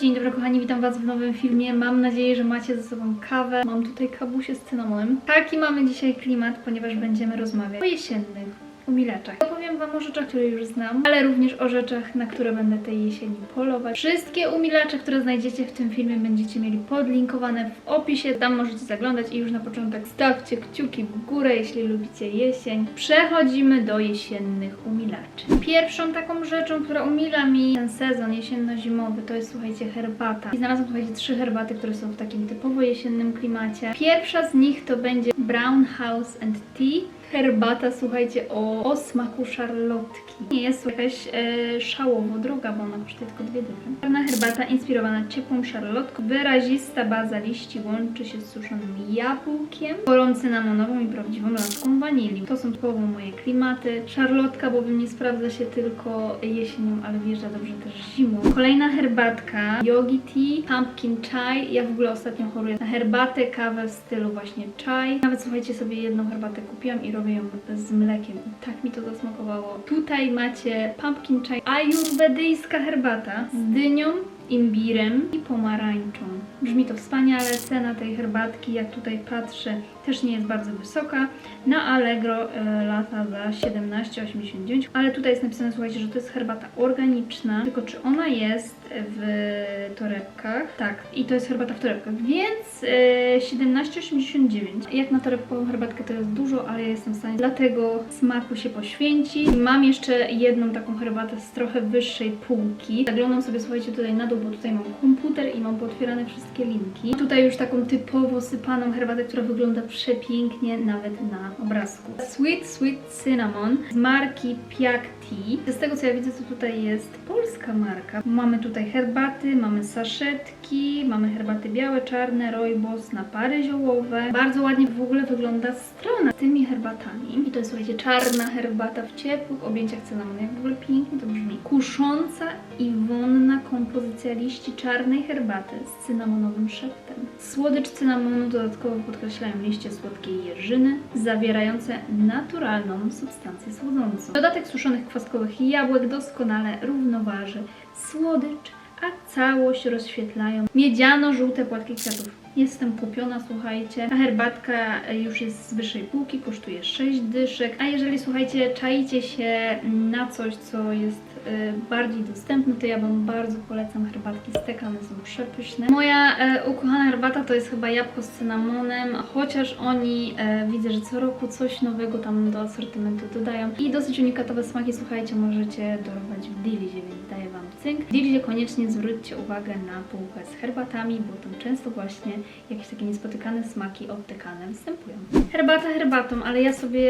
Dzień dobry kochani, witam was w nowym filmie. Mam nadzieję, że macie ze sobą kawę. Mam tutaj kabusie z cynamonem. Taki mamy dzisiaj klimat, ponieważ będziemy rozmawiać o jesiennych umilaczach. Opowiem wam o rzeczach, które już znam, ale również o rzeczach, na które będę tej jesieni polować. Wszystkie umilacze, które znajdziecie w tym filmie będziecie mieli podlinkowane w opisie. Tam możecie zaglądać i już na początek stawcie kciuki w górę, jeśli lubicie jesień. Przechodzimy do jesiennych umilaczy. Pierwszą taką rzeczą, która umila mi ten sezon jesienno-zimowy, to jest słuchajcie herbata. I znalazłam słuchajcie trzy herbaty, które są w takim typowo jesiennym klimacie. Pierwsza z nich to będzie Brown House and Tea. Herbata, słuchajcie, o, o smaku szarlotki. Nie jest jakaś e, szałowo droga, bo ona kosztuje tylko dwie dychy. Czarna herbata inspirowana ciepłą szarlotką. Wyrazista baza liści łączy się z suszonym jabłkiem, korą cynamonową i prawdziwą laską wanilii. To są typowo moje klimaty. Szarlotka bowiem nie sprawdza się tylko jesienią, ale wjeżdża dobrze też zimą. Kolejna herbatka Yogi Tea, Pumpkin Chai. Ja w ogóle ostatnio choruję na herbatę, kawę w stylu właśnie chai. Nawet słuchajcie, sobie jedną herbatę kupiłam i robię ją z mlekiem. I tak mi to zasmakowało. Tutaj macie Pumpkin Chai, ajurwedyjska herbata z dynią, imbirem i pomarańczą. Brzmi to wspaniale, cena tej herbatki, jak tutaj patrzę, też nie jest bardzo wysoka. Na Allegro e, lata za 17,89, ale tutaj jest napisane, słuchajcie, że to jest herbata organiczna, tylko czy ona jest w torebkach? Tak, i to jest herbata w torebkach, więc e, 17,89. Jak na torebkową herbatkę to jest dużo, ale ja jestem w stanie dla tego smaku się poświęcić. Mam jeszcze jedną taką herbatę z trochę wyższej półki. Zaglądam sobie, słuchajcie, tutaj na dół, bo tutaj mam komputer i mam pootwierane wszystkie linki. Tutaj już taką typowo sypaną herbatę, która wygląda przepięknie nawet na obrazku. Sweet Sweet Cinnamon z marki Piak Tea. Z tego co ja widzę, to tutaj jest polska marka. Mamy tutaj herbaty, mamy saszetki, mamy herbaty białe, czarne, rooibos, napary ziołowe. Bardzo ładnie w ogóle wygląda strona z tymi herbatami. I to jest, słuchajcie, czarna herbata w ciepłych objęciach cynamonu. Jak w ogóle pięknie to brzmi. Kusząca i wonna kompozycja liści czarnej herbaty z cynamonowym szeptem. Słodycz cynamonu dodatkowo podkreślają liście słodkiej jeżyny, zawierające naturalną substancję słodzącą. Dodatek suszonych kwaskowych jabłek doskonale równoważy słodycz, a całość rozświetlają miedziano-żółte płatki kwiatów. Jestem kupiona, słuchajcie. Ta herbatka już jest z wyższej półki, kosztuje 6 dyszek. A jeżeli, słuchajcie, czaicie się na coś, co jest y, bardziej dostępne, to ja Wam bardzo polecam herbatki z Teka, są przepyszne. Moja e, ukochana herbata to jest chyba jabłko z cynamonem, chociaż oni e, widzę, że co roku coś nowego tam do asortymentu dodają. I dosyć unikatowe smaki, słuchajcie, możecie dorwać w Dilizie, więc daję Wam cynk. W Dilizie koniecznie zwróćcie uwagę na półkę z herbatami, bo tam często właśnie jakieś takie niespotykane smaki odtykane występują. Herbata herbatą, ale ja sobie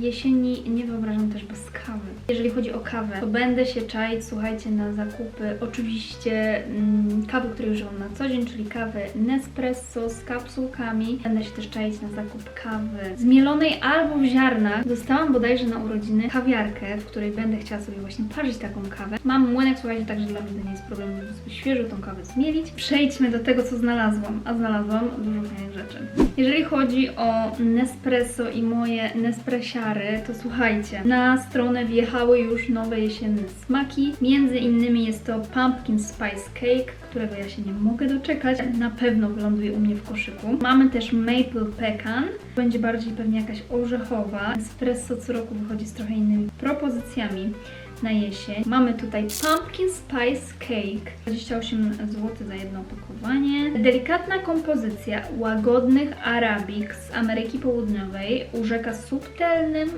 jesieni nie wyobrażam też bez kawy. Jeżeli chodzi o kawę, to będę się czaić, słuchajcie, na zakupy oczywiście mm, kawy, której używam na co dzień, czyli kawę Nespresso z kapsułkami. Będę się też czaić na zakup kawy zmielonej albo w ziarnach. Dostałam bodajże na urodziny kawiarkę, w której będę chciała sobie właśnie parzyć taką kawę. Mam młynek, słuchajcie, także dla mnie to nie jest problem, żeby sobie świeżo tą kawę zmielić. Przejdźmy do tego, co znalazłam, a znalazłam dużo fajnych rzeczy. Jeżeli chodzi o Nespresso i moje Nespressiary, to słuchajcie, na stronę wjechały już nowe jesienne smaki. Między innymi jest to Pumpkin Spice Cake, którego ja się nie mogę doczekać. Na pewno wyląduje u mnie w koszyku. Mamy też Maple Pecan, będzie bardziej pewnie jakaś orzechowa. Espresso co roku wychodzi z trochę innymi propozycjami na jesień. Mamy tutaj Pumpkin Spice Cake, 28 zł za jedno opakowanie. Delikatna kompozycja łagodnych arabik z Ameryki Południowej urzeka subtelnym,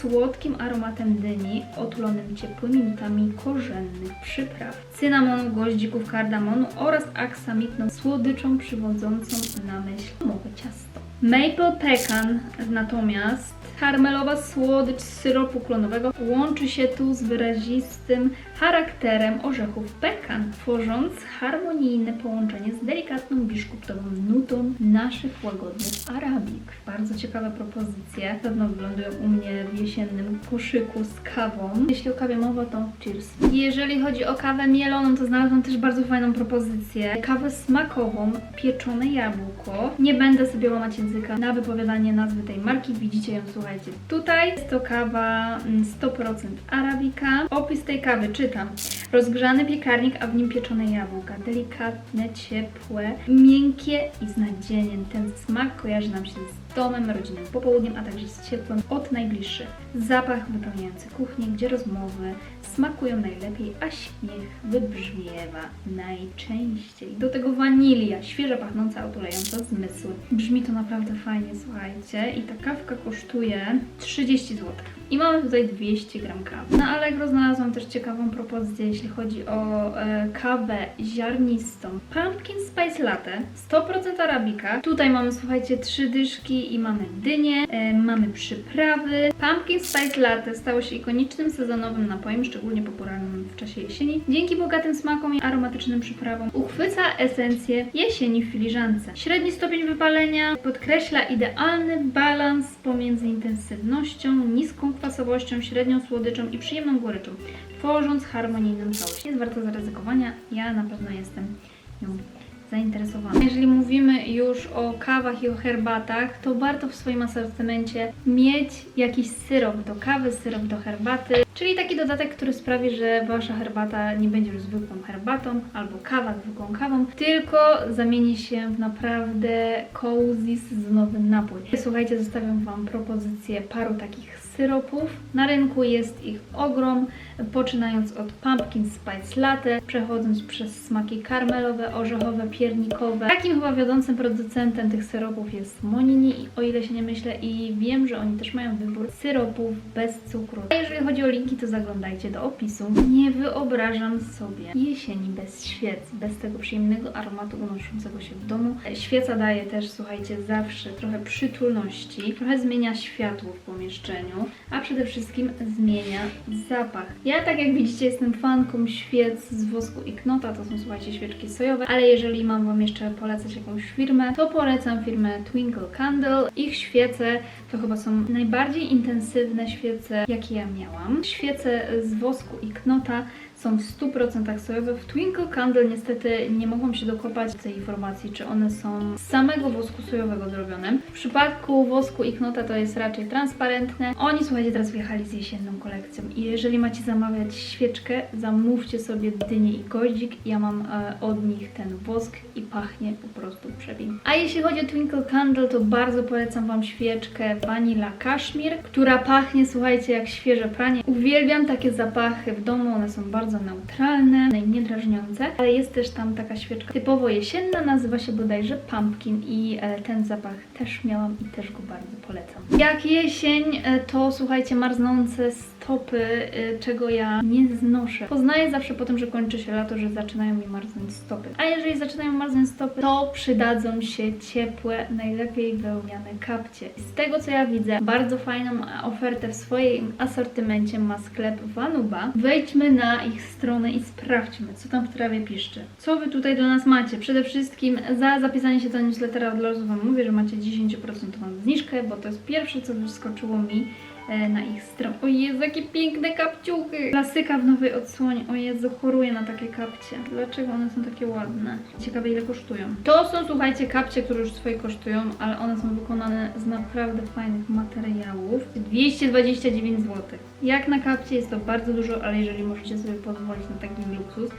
słodkim aromatem dyni, otulonym ciepłymi nutami korzennych przypraw, cynamonu, goździków, kardamonu oraz aksamitną słodyczą przywodzącą na myśl mowe ciasto. Maple pecan natomiast karmelowa słodycz syropu klonowego łączy się tu z wyrazistym charakterem orzechów pekan, tworząc harmonijne połączenie z delikatną biszkoptową nutą naszych łagodnych arabik. Bardzo ciekawe propozycje, pewno wylądują u mnie w jesiennym koszyku z kawą. Jeśli o kawie mowa, to cheers. Jeżeli chodzi o kawę mieloną, to znalazłam też bardzo fajną propozycję. Kawę smakową, pieczone jabłko. Nie będę sobie łamać języka na wypowiadanie nazwy tej marki. Widzicie ją, słuchajcie. Tutaj jest to kawa mm, 100% arabika. Opis tej kawy czytam. Rozgrzany piekarnik, a w nim pieczone jabłka. Delikatne, ciepłe, miękkie i z nadzieniem. Ten smak kojarzy nam się z domem, rodzinnym popołudniem, a także z ciepłem od najbliższych. Zapach wypełniający kuchnię, gdzie rozmowy smakują najlepiej, a śmiech wybrzmiewa najczęściej. Do tego wanilia, świeża pachnąca, otulająca zmysły. Brzmi to naprawdę fajnie, słuchajcie. I ta kawka kosztuje 30 zł. I mamy tutaj 200 gram kawy. Na Allegro znalazłam też ciekawą propozycję, jeśli chodzi o e, kawę ziarnistą. Pumpkin Spice Latte, 100% arabika. Tutaj mamy, słuchajcie, trzy dyszki i mamy dynię, e, mamy przyprawy. Pumpkin Spice Latte stało się ikonicznym sezonowym napojem, szczególnie popularnym w czasie jesieni. Dzięki bogatym smakom i aromatycznym przyprawom uchwyca esencję jesieni w filiżance. Średni stopień wypalenia podkreśla idealny balans pomiędzy intensywnością, niską kwasowością, średnią słodyczą i przyjemną goryczą, tworząc harmonijną całość. Jest warto zaryzykowania, ja na pewno jestem nią zainteresowana. Jeżeli mówimy już o kawach i o herbatach, to warto w swoim asortymencie mieć jakiś syrop do kawy, syrop do herbaty, czyli taki dodatek, który sprawi, że Wasza herbata nie będzie już zwykłą herbatą albo kawa zwykłą kawą, tylko zamieni się w naprawdę cozy sezonowy napój. Słuchajcie, zostawiam Wam propozycję paru takich syropów. Na rynku jest ich ogrom, poczynając od pumpkin spice latte, przechodząc przez smaki karmelowe, orzechowe, piernikowe. Takim chyba wiodącym producentem tych syropów jest Monini, o ile się nie myślę, i wiem, że oni też mają wybór syropów bez cukru. A jeżeli chodzi o linki, to zaglądajcie do opisu. Nie wyobrażam sobie jesieni bez świec, bez tego przyjemnego aromatu unoszącego się w domu. Świeca daje też, słuchajcie, zawsze trochę przytulności, trochę zmienia światło w pomieszczeniu, a przede wszystkim zmienia zapach. Ja, tak jak widzicie, jestem fanką świec z wosku i knota, to są, słuchajcie, świeczki sojowe, ale jeżeli mam Wam jeszcze polecać jakąś firmę, to polecam firmę Twinkle Candle. Ich świece to chyba są najbardziej intensywne świece, jakie ja miałam. Świece z wosku i knota są w 100% sojowe. W Twinkle Candle niestety nie mogłam się dokopać tej informacji, czy one są z samego wosku sojowego zrobione. W przypadku wosku i knota to jest raczej transparentne. Oni, słuchajcie, teraz wjechali z jesienną kolekcją i jeżeli macie zamawiać świeczkę, zamówcie sobie dynię i goździk. Ja mam e, od nich ten wosk i pachnie po prostu przepięknie. A jeśli chodzi o Twinkle Candle, to bardzo polecam Wam świeczkę Vanilla Kashmir, która pachnie, słuchajcie, jak świeże pranie. Uwielbiam takie zapachy w domu, one są bardzo neutralne i niedrażniące, ale jest też tam taka świeczka typowo jesienna, nazywa się bodajże Pumpkin i e, ten zapach też miałam i też go bardzo polecam. Jak jesień, e, to słuchajcie, marznące stopy, e, czego ja nie znoszę. Poznaję zawsze po tym, że kończy się lato, że zaczynają mi marznąć stopy. A jeżeli zaczynają marznąć stopy, to przydadzą się ciepłe, najlepiej wełniane kapcie. Z tego co ja widzę, bardzo fajną ofertę w swoim asortymencie ma sklep Vanuba. Wejdźmy na ich stronę i sprawdźmy, co tam w trawie piszczy. Co wy tutaj do nas macie? Przede wszystkim za zapisanie się do newslettera od losu Wam mówię, że macie 10% zniżkę, bo to jest pierwsze, co wyskoczyło mi na ich stronę. O Jezu, jakie piękne kapciuchy! Klasyka w nowej odsłonie. O Jezu, choruję na takie kapcie. Dlaczego one są takie ładne? Ciekawe ile kosztują. To są, słuchajcie, kapcie, które już swoje kosztują, ale one są wykonane z naprawdę fajnych materiałów. 229 zł. Jak na kapcie jest to bardzo dużo, ale jeżeli możecie sobie pozwolić na taki luksus,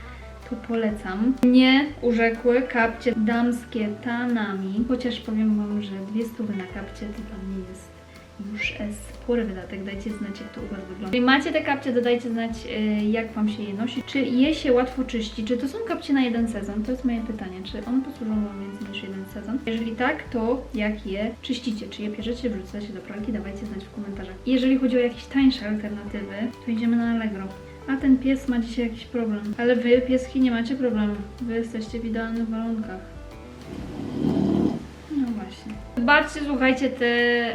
to polecam. Nie urzekły kapcie damskie tanami, chociaż powiem Wam, że dwie stówy na kapcie to dla mnie jest już e, spory wydatek. Dajcie znać, jak to u Was wygląda. Jeżeli macie te kapcie, dodajcie znać, e, jak Wam się je nosi. Czy je się łatwo czyści? Czy to są kapcie na jeden sezon? To jest moje pytanie. Czy one posłużą Wam więcej niż jeden sezon? Jeżeli tak, to jak je czyścicie? Czy je pierzecie, wrzucacie do pralki? Dawajcie znać w komentarzach. Jeżeli chodzi o jakieś tańsze alternatywy, to idziemy na Allegro. A ten pies ma dzisiaj jakiś problem. Ale wy, pieski, nie macie problemu. Wy jesteście w idealnych warunkach. Zobaczcie, słuchajcie, te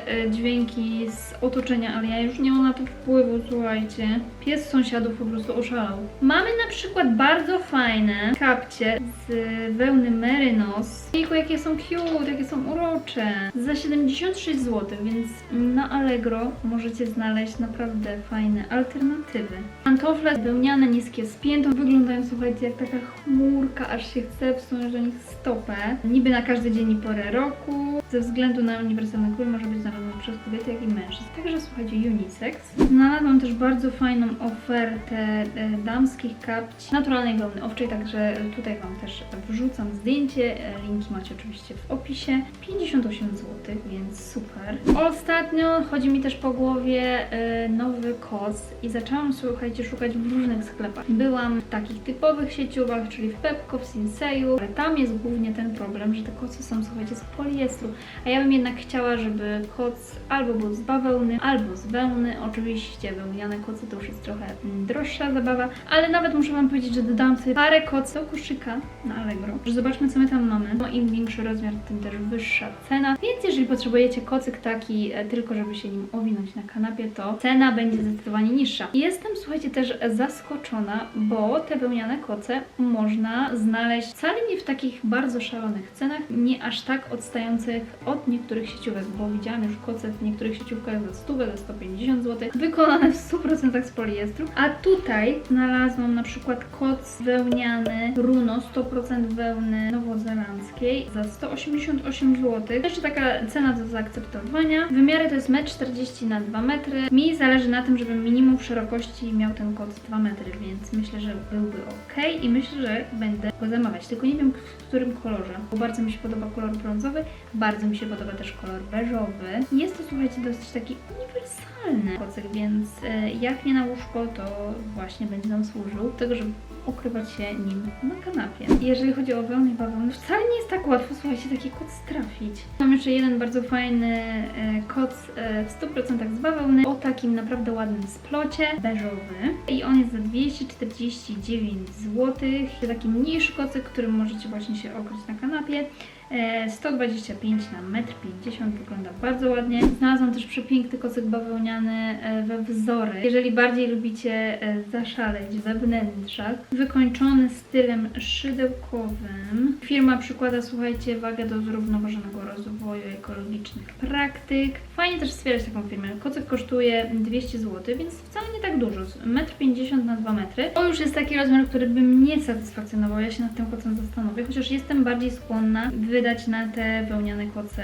e, dźwięki z otoczenia, ale ja już nie mam na to wpływu, słuchajcie. Pies sąsiadów po prostu oszalał. Mamy na przykład bardzo fajne kapcie z wełny Merinos. Jejku, jakie są cute, jakie są urocze. Za 76 zł, więc na Allegro możecie znaleźć naprawdę fajne alternatywy. Pantofle wełniane, niskie z wyglądają, słuchajcie, jak taka chmurka, aż się chce wsunąć do nich stopę. Niby na każdy dzień i porę roku. Ze względu na uniwersalny kolor może być znaleziony przez kobiety, jak i mężczyzn. Także słuchajcie, unisex. Znalazłam też bardzo fajną ofertę e, damskich kapci naturalnej wełny owczej, także tutaj Wam też wrzucam zdjęcie. E, Linki macie oczywiście w opisie. 58 zł, więc super. Ostatnio chodzi mi też po głowie e, nowy koc i zaczęłam, słuchajcie, szukać w różnych sklepach. Byłam w takich typowych sieciówach, czyli w Pepco, w Sinseju, ale tam jest głównie ten problem, że te koce są, słuchajcie, z poliestru. A ja bym jednak chciała, żeby koc albo był z bawełny, albo z wełny. Oczywiście wełniane koce to już jest trochę droższa zabawa, ale nawet muszę Wam powiedzieć, że dodałam sobie parę kocy do koszyka na Allegro. Zobaczmy, co my tam mamy. No im większy rozmiar, tym też wyższa cena. Więc jeżeli potrzebujecie kocyk taki, e, tylko żeby się nim owinąć na kanapie, to cena będzie zdecydowanie niższa. Jestem, słuchajcie, też zaskoczona, bo te wełniane koce można znaleźć wcale nie w takich bardzo szalonych cenach, nie aż tak odstających od niektórych sieciówek, bo widziałam już koce w niektórych sieciówkach za 100, za 150 zł, wykonane w 100% z poliestru. A tutaj znalazłam na przykład koc wełniany Runo 100% wełny nowozelandzkiej za 188 zł. Jeszcze taka cena do zaakceptowania. Wymiary to jest 1,40 m na 2 metry. Mi zależy na tym, żeby minimum szerokości miał ten koc 2 metry, więc myślę, że byłby ok i myślę, że będę go zamawiać. Tylko nie wiem w którym kolorze, bo bardzo mi się podoba kolor brązowy, bardzo mi się podoba też kolor beżowy. Jest to, słuchajcie, dosyć taki uniwersalny kocyk, więc e, jak nie na łóżko, to właśnie będzie nam służył do tego, żeby ukrywać się nim na kanapie. Jeżeli chodzi o wełnę i bawełnę, wcale nie jest tak łatwo, słuchajcie, taki koc trafić. Mam jeszcze jeden bardzo fajny e, koc e, w 100% z bawełny, o takim naprawdę ładnym splocie, beżowy. I on jest za 249 zł. To taki mniejszy kocyk, którym możecie właśnie się okryć na kanapie. E, 125 na 1,50 m, wygląda bardzo ładnie. Znalazłam też przepiękny kocyk bawełniany e, we wzory. Jeżeli bardziej lubicie e, zaszaleć we wnętrzach, wykończony stylem szydełkowym. Firma przykłada, słuchajcie, wagę do zrównoważonego rozwoju ekologicznych praktyk. Fajnie też wspierać taką firmę. Kocyk kosztuje 200 zł, więc wcale nie tak dużo. 1,50 m na 2 metry. To już jest taki rozmiar, który by mnie satysfakcjonował. Ja się nad tym kocem zastanowię, chociaż jestem bardziej skłonna wydać na te wełniane koce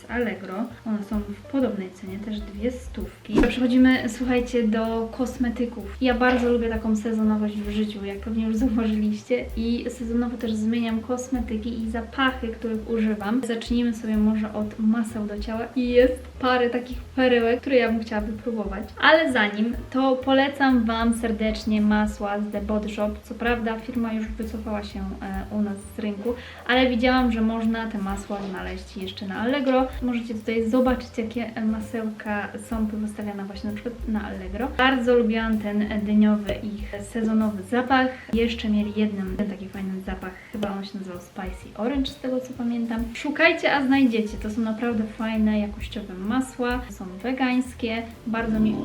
z Allegro. One są w podobnej cenie, też dwie stówki. Przechodzimy, słuchajcie, do kosmetyków. Ja bardzo lubię taką sezonowość w życiu, jak pewnie już zauważyliście. I sezonowo też zmieniam kosmetyki i zapachy, których używam. Zacznijmy sobie może od maseł do ciała. I jest parę takich perełek, które ja bym chciała wypróbować. Ale zanim, to polecam Wam serdecznie masła z The Body Shop. Co prawda firma już wycofała się e, u nas z rynku, ale widziałam, że można te masła znaleźć jeszcze na Allegro. Możecie tutaj zobaczyć, jakie masełka są wystawiane właśnie na przykład na Allegro. Bardzo lubiłam ten dyniowy ich sezonowy zapach. Jeszcze mieli jeden ten taki fajny zapach, chyba on się nazywał Spicy Orange, z tego co pamiętam. Szukajcie, a znajdziecie. To są naprawdę fajne, jakościowe masła. Są wegańskie. Bardzo mi...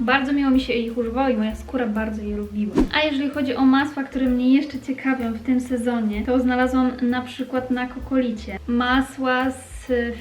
Bardzo miło mi się ich używało i moja skóra bardzo je lubiła. A jeżeli chodzi o masła, które mnie jeszcze ciekawią w tym sezonie, to znalazłam na przykład na Kokolicie masła z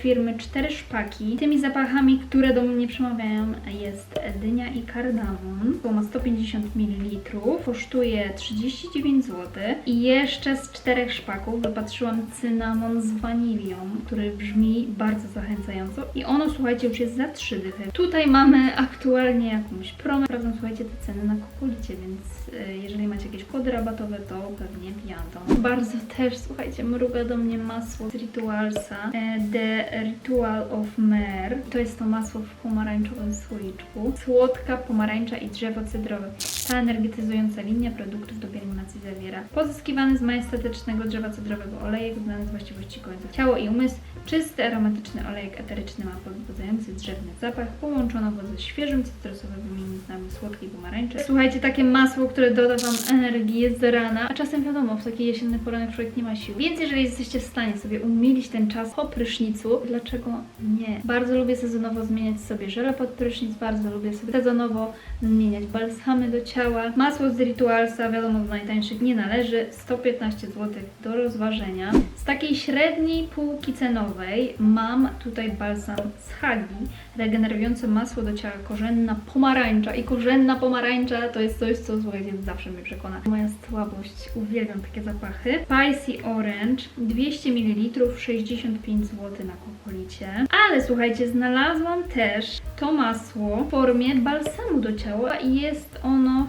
firmy Cztery Szpaki. Tymi zapachami, które do mnie przemawiają jest dynia i kardamon. To ma 150 ml, kosztuje 39 zł. I jeszcze z czterech szpaków dopatrzyłam cynamon z wanilią, który brzmi bardzo zachęcająco. I ono, słuchajcie, już jest za 3 dychy. Tutaj mamy aktualnie jakąś promę. Sprawdzam, słuchajcie, te ceny na Kokolicie, więc y, jeżeli macie jakieś kody rabatowe, to pewnie jadą. Bardzo też, słuchajcie, mruga do mnie masło z Ritualsa. E, The Ritual of Mer. To jest to masło w pomarańczowym słoiczku. Słodka pomarańcza i drzewo cedrowe. Ta energetyzująca linia produktów do pielęgnacji zawiera pozyskiwany z majestatycznego drzewa cedrowego olejek znany z właściwości końca. Ciało i umysł. Czysty, aromatyczny olejek eteryczny ma podbudzający drzewny zapach. Połączono go ze świeżym cytrusowym wymiennikami słodkiej pomarańczy. Słuchajcie, takie masło, które doda Wam energii, jest z rana, a czasem wiadomo, w taki jesienny poranek człowiek nie ma sił. Więc jeżeli jesteście w stanie sobie umilić ten czas po prysznicu, dlaczego nie? Bardzo lubię sezonowo zmieniać sobie żele pod prysznic, bardzo lubię sobie sezonowo zmieniać balsamy do ciała. Masło z Ritualsa, wiadomo, z najtańszych nie należy, 115 zł do rozważenia. Z takiej średniej półki cenowej mam tutaj balsam z Hagi, regenerujące masło do ciała korzenna pomarańcza. I korzenna pomarańcza to jest coś, co słuchajcie, zawsze mnie przekona. Moja słabość, uwielbiam takie zapachy. Spicy Orange, 200 ml, 65 zł na kopolicie. Ale słuchajcie, znalazłam też to masło w formie balsamu do ciała i jest ono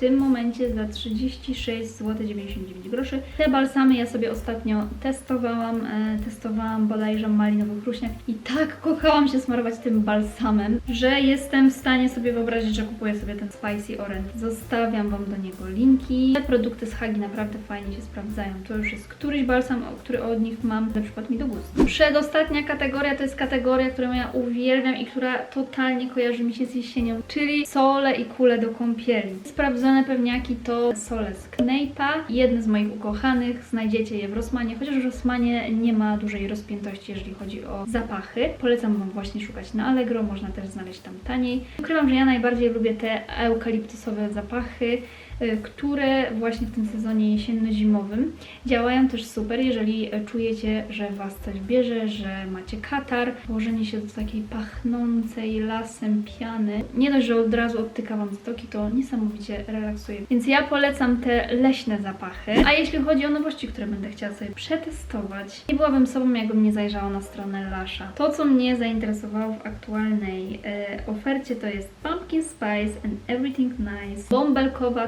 tym momencie za 36 zł 99 groszy. Te balsamy ja sobie ostatnio testowałam, e, testowałam bodajże malinowy chruśniak i tak kochałam się smarować tym balsamem, że jestem w stanie sobie wyobrazić, że kupuję sobie ten Spicy Orange. Zostawiam Wam do niego linki. Te produkty z Hagi naprawdę fajnie się sprawdzają. To już jest któryś balsam, który od nich mam, na przykład mi do gustu. Przedostatnia kategoria to jest kategoria, którą ja uwielbiam i która totalnie kojarzy mi się z jesienią, czyli sole i kule do kąpieli. Sprawdzone pewniaki to sole z Kneipa, jedne z moich ukochanych, znajdziecie je w Rossmanie, chociaż w Rossmanie nie ma dużej rozpiętości, jeżeli chodzi o zapachy. Polecam Wam właśnie szukać na Allegro, można też znaleźć tam taniej. Ukrywam, że ja najbardziej lubię te eukaliptusowe zapachy, które właśnie w tym sezonie jesienno-zimowym działają też super, jeżeli czujecie, że Was coś bierze, że macie katar, położenie się do takiej pachnącej lasem piany. Nie dość, że od razu odtyka Wam stoki, to niesamowicie relaksuje. Więc ja polecam te leśne zapachy. A jeśli chodzi o nowości, które będę chciała sobie przetestować, nie byłabym sobą, jakbym nie zajrzała na stronę Lasha. To, co mnie zainteresowało w aktualnej e, ofercie, to jest Pumpkin Spice and Everything Nice, bąbelkowa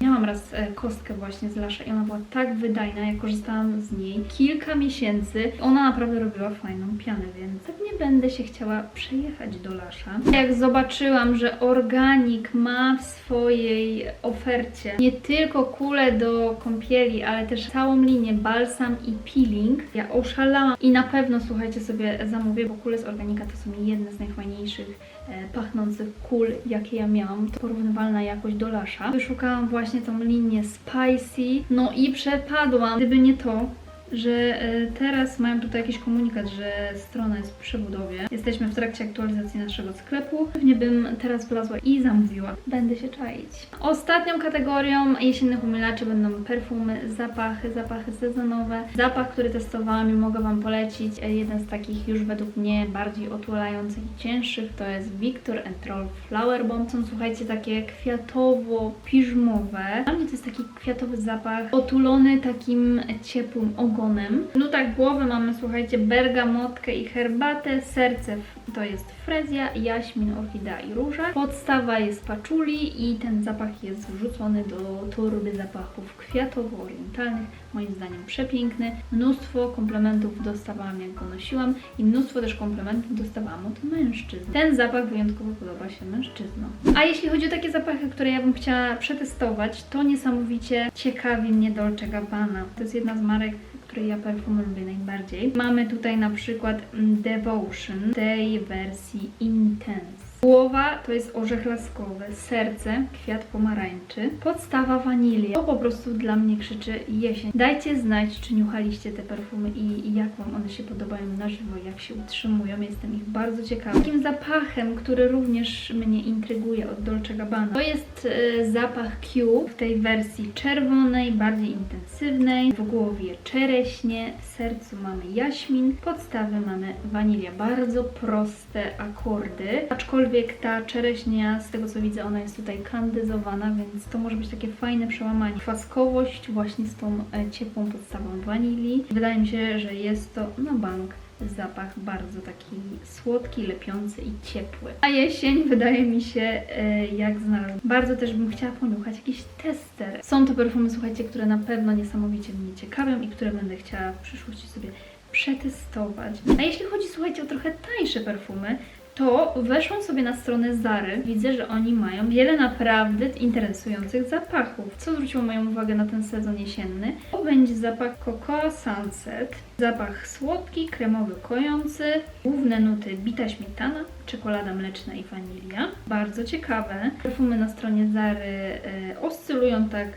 Miałam raz e, kostkę właśnie z Lasha i ona była tak wydajna, ja korzystałam z niej kilka miesięcy. Ona naprawdę robiła fajną pianę, więc pewnie będę się chciała przejechać do Lasha. Jak zobaczyłam, że Organic ma w swojej ofercie nie tylko kule do kąpieli, ale też całą linię balsam i peeling, ja oszalałam i na pewno słuchajcie sobie zamówię, bo kule z Organika to są jedne z najfajniejszych e, pachnących kul, jakie ja miałam. To porównywalna jakość do Lasha. Wyszukałam właśnie tą linię Spicy, no i przepadłam. Gdyby nie to, że e, teraz mają tutaj jakiś komunikat, że strona jest w przebudowie. Jesteśmy w trakcie aktualizacji naszego sklepu. Pewnie bym teraz wlazła i zamówiła. Będę się czaić. Ostatnią kategorią jesiennych umilaczy będą perfumy, zapachy, zapachy sezonowe. Zapach, który testowałam i mogę Wam polecić, e, jeden z takich już według mnie bardziej otulających i cięższych, to jest Victor Troll Flower Bomb. Są, słuchajcie, takie kwiatowo-piżmowe. Dla mnie to jest taki kwiatowy zapach, otulony takim ciepłym ogonem. W nutach głowy mamy, słuchajcie, bergamotkę i herbatę, serce to jest frezja, jaśmin, orchidea i róża. Podstawa jest paczuli i ten zapach jest wrzucony do torby zapachów kwiatowo-orientalnych. Moim zdaniem przepiękny. Mnóstwo komplementów dostawałam jak go nosiłam i mnóstwo też komplementów dostawałam od mężczyzn. Ten zapach wyjątkowo podoba się mężczyznom. A jeśli chodzi o takie zapachy, które ja bym chciała przetestować, to niesamowicie ciekawi mnie Dolce Gabbana. To jest jedna z marek, której ja perfumy lubię najbardziej. Mamy tutaj na przykład Devotion tej wersji Intense. Głowa to jest orzech laskowy, serce, kwiat pomarańczy, podstawa wanilia. To po prostu dla mnie krzyczy jesień. Dajcie znać, czy niuchaliście te perfumy i, i jak Wam one się podobają na żywo, jak się utrzymują. Jestem ich bardzo ciekawa. Takim zapachem, który również mnie intryguje od Dolce Gabbana, to jest e, zapach Q w tej wersji czerwonej, bardziej intensywnej. W głowie czereśnie, w sercu mamy jaśmin, podstawy mamy wanilia. Bardzo proste akordy, aczkolwiek ta czereśnia, z tego co widzę, ona jest tutaj kandyzowana, więc to może być takie fajne przełamanie. Kwaskowość właśnie z tą e, ciepłą podstawą wanilii. Wydaje mi się, że jest to na bank zapach bardzo taki słodki, lepiący i ciepły. A jesień wydaje mi się e, jak znalazł. Bardzo też bym chciała poniuchać jakiś tester. Są to perfumy, słuchajcie, które na pewno niesamowicie mnie ciekawią i które będę chciała w przyszłości sobie przetestować. A jeśli chodzi, słuchajcie, o trochę tańsze perfumy, to weszłam sobie na stronę Zary. Widzę, że oni mają wiele naprawdę interesujących zapachów. Co zwróciło moją uwagę na ten sezon jesienny? To będzie zapach Cocoa Sunset. Zapach słodki, kremowy, kojący. Główne nuty bita śmietana, czekolada mleczna i wanilia. Bardzo ciekawe. Perfumy na stronie Zary e, oscylują, tak e,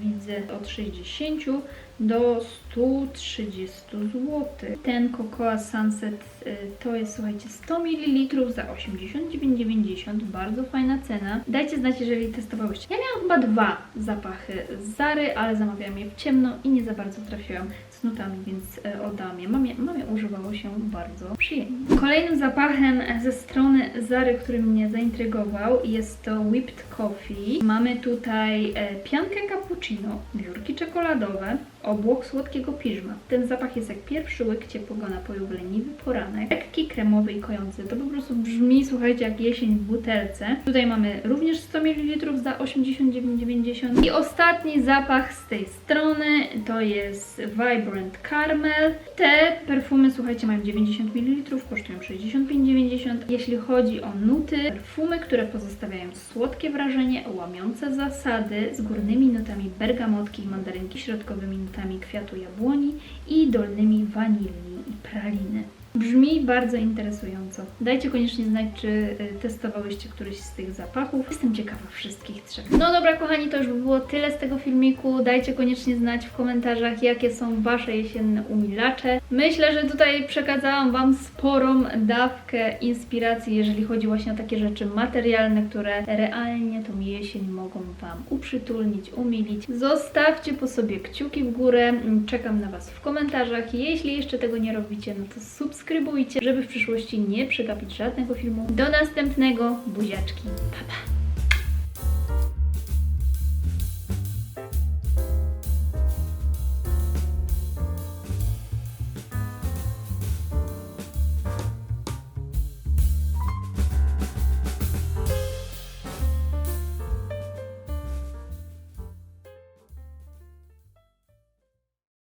widzę, od 60 do 130 zł. Ten Cocoa Sunset y, to jest, słuchajcie, 100 ml za 89,90. Bardzo fajna cena. Dajcie znać, jeżeli testowałyście. Ja miałam chyba dwa zapachy z Zary, ale zamawiałam je w ciemno i nie za bardzo trafiłam więc y, oddałam je. Mamie, mamie używało się bardzo przyjemnie. Kolejnym zapachem ze strony Zary, który mnie zaintrygował, jest to Whipped Coffee. Mamy tutaj e, piankę cappuccino, biurki czekoladowe, obłok słodkiego piżma. Ten zapach jest jak pierwszy łyk ciepłego napoju w leniwy poranek. Lekki, kremowy i kojący. To po prostu brzmi, słuchajcie, jak jesień w butelce. Tutaj mamy również 100 ml za 89,90. I ostatni zapach z tej strony to jest Vibrant Caramel. Te perfumy, słuchajcie, mają 90 ml, kosztują 65,90. Jeśli chodzi o nuty, perfumy, które pozostawiają słodkie wrażenie, łamiące zasady, z górnymi nutami bergamotki i mandarynki, środkowymi nutami kwiatu jabłoni i dolnymi wanilii i praliny. Brzmi bardzo interesująco. Dajcie koniecznie znać, czy y, testowałyście któryś z tych zapachów. Jestem ciekawa wszystkich trzech. No dobra, kochani, to już by było tyle z tego filmiku. Dajcie koniecznie znać w komentarzach, jakie są Wasze jesienne umilacze. Myślę, że tutaj przekazałam Wam sporą dawkę inspiracji, jeżeli chodzi właśnie o takie rzeczy materialne, które realnie tą jesień mogą Wam uprzytulnić, umilić. Zostawcie po sobie kciuki w górę. Czekam na Was w komentarzach. Jeśli jeszcze tego nie robicie, no to subskrybujcie, żeby w przyszłości nie przegapić żadnego filmu. Do następnego. Buziaczki. Pa, pa.